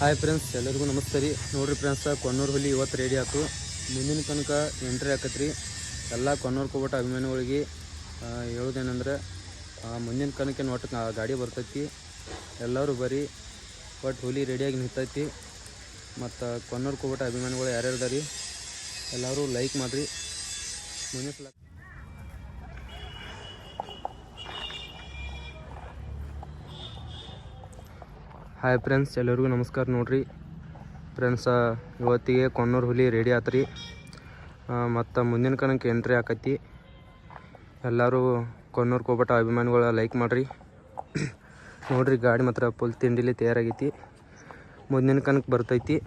Hi friends ಎಲ್ಲರಿಗೂ ನಮಸ್ತೆ ರೀ. ನೋಡ್ರಿ ಫ್ರೆಂಡ್ಸ್ ಕೊನ್ನೂರು ಹುಲಿ ಇವತ್ತು ರೆಡಿ ಆಯ್ತು. ಮುಂದಿನ ತನಕ ಎಂಟ್ರಿ ಆಕತ್ರಿ ಎಲ್ಲ ಕೊನ್ನೂರು ಕೋಬಟ ಅಭಿಮಾನಿಗಳಿಗೆ ಹೇಳೋದೇನೆಂದ್ರೆ ಮುಂದಿನ ಕನಕೇನು ಒಟ್ಟು ಗಾಡಿ ಬರ್ತೈತಿ. ಎಲ್ಲರೂ ಬರೀ ಒಟ್ಟು ಹುಲಿ ರೆಡಿಯಾಗಿ ನಿಂತೈತಿ. ಮತ್ತು ಕೊನ್ನೂರು ಕೋಬಟ ಅಭಿಮಾನಿಗಳು ಯಾರ್ಯಾರು ರೀ ಎಲ್ಲರೂ ಲೈಕ್ ಮಾಡಿರಿ. ಮುಂದಿನ ಹಾಯ್ ಫ್ರೆಂಡ್ಸ್ ಎಲ್ಲರಿಗೂ ನಮಸ್ಕಾರ ನೋಡ್ರಿ. ಫ್ರೆಂಡ್ಸ ಇವತ್ತಿಗೆ ಕೊನ್ನೂರು ಹುಲಿ ರೆಡಿ ಆತ್ರಿ. ಮತ್ತು ಮುಂದಿನ ಕಣಕ್ಕೆ ಎಂಟ್ರಿ ಆಕತಿ. ಎಲ್ಲರೂ ಕೊನ್ನೂರು ಕೋಬಟ ಅಭಿಮಾನಿಗಳ ಲೈಕ್ ಮಾಡಿರಿ. ನೋಡ್ರಿ, ಗಾಡಿ ಮಾತ್ರ ಫುಲ್ ತಿಂಡಿಲಿ ತಯಾರಾಗೈತಿ. ಮುಂದಿನ ಕಣಕ್ಕೆ ಬರ್ತೈತಿ.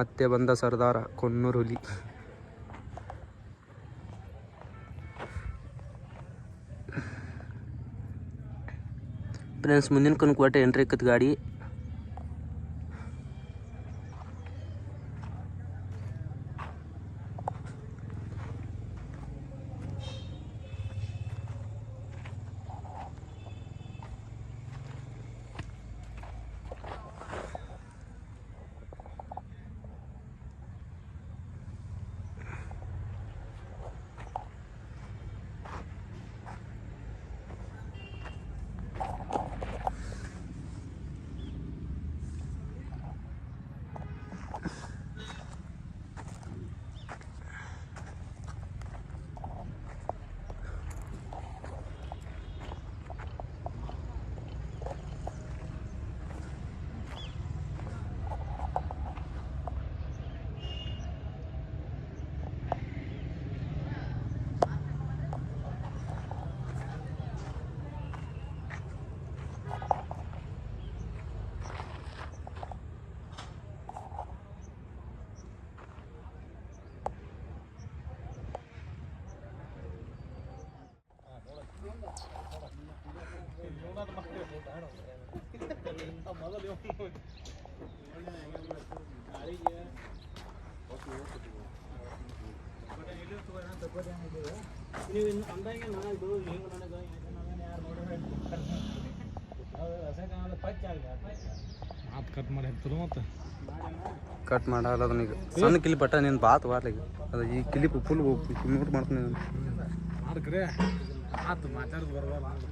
ಮತ್ತೆ ಬಂದ ಸರ್ದಾರ ಕೊನ್ನೂರು ಹುಲಿ. ಫ್ರೆಂಡ್ಸ್ ಮುಂದಿನ ಕನ್ ಒಟ್ಟು ಎಂಟ್ರಿ ಆಕತ್ ಗಾಡಿ ಮಾತು ಕಟ್ ಮಾಡಿ ಹಾಕ್ತಾರೆ ಮತ್ತೆ ಮಾಡಲ್ಲ ಅದನ್ನೀಗ ಸಣ್ಣ ಕಿಲಿ ಬಟ್ಟ ನೀನು ಬಾತ್ ಬಾರ್ಲಿಗೆ ಅದು ಈ ಕಿಲಿಪ್ ಫುಲ್ ಮ್ಯೂಟ್ ಮಾಡ್ತೀನಿ ಮಾಡ್ಕ್ರೆ. ಮಾತು ಮಾತಾಡೋದು ಬರಬಾರ್ದು